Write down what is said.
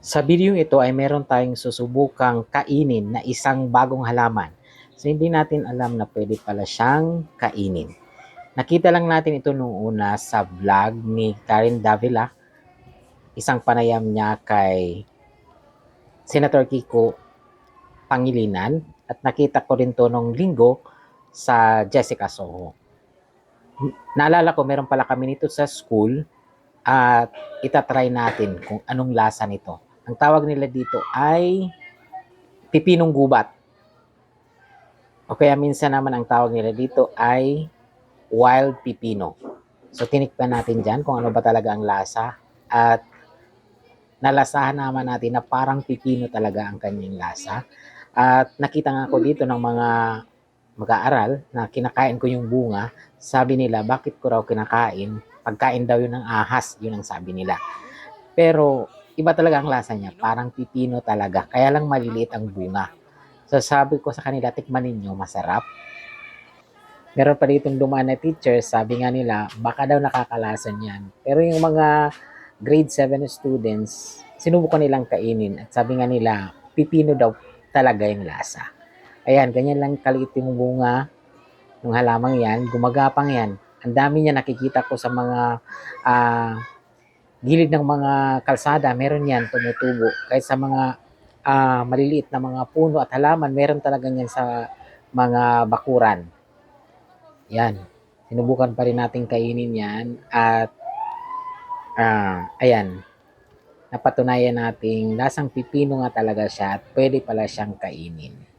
Sa video ito ay meron tayong susubukang kainin na isang bagong halaman. So hindi natin alam na pwede pala siyang kainin. Nakita lang natin ito nung una sa vlog ni Karen Davila. Isang panayam niya kay Senator Kiko Pangilinan at nakita ko rin to nung linggo sa Jessica Soho. Naalala ko meron pala kami nito sa school at itatry natin kung anong lasa nito. Ang tawag nila dito ay pipinong gubat. O kaya minsan naman ang tawag nila dito ay wild pipino. So tinikpan natin dyan kung ano ba talaga ang lasa at nalasahan naman natin na parang pipino talaga ang kanyang lasa. At nakita nga ako dito ng mga mag-aaral na kinakain ko yung bunga. Sabi nila, bakit ko raw kinakain? Pagkain daw yun ng ahas, yun ang sabi nila. Pero iba talaga ang lasa niya, parang pipino talaga. Kaya lang maliliit ang bunga. So sabi ko sa kanila, tikman ninyo, masarap. Meron pa ditong dumaan na teacher, sabi nga nila, baka daw nakakalasan yan. Pero yung mga grade 7 students, sinubukan nilang kainin. At sabi nga nila, pipino daw talaga yung lasa. Ayan, ganyan lang kaliit yung bunga ng halamang yan. Gumagapang yan. Ang dami niya nakikita ko sa mga ah, gilid ng mga kalsada. Meron yan, tumutubo. Kahit sa mga ah, maliliit na mga puno at halaman, meron talaga yan sa mga bakuran. Yan. Sinubukan pa rin natin kainin yan. At ah, ayan, napatunayan nating lasang pipino nga talaga siya at pwede pala siyang kainin.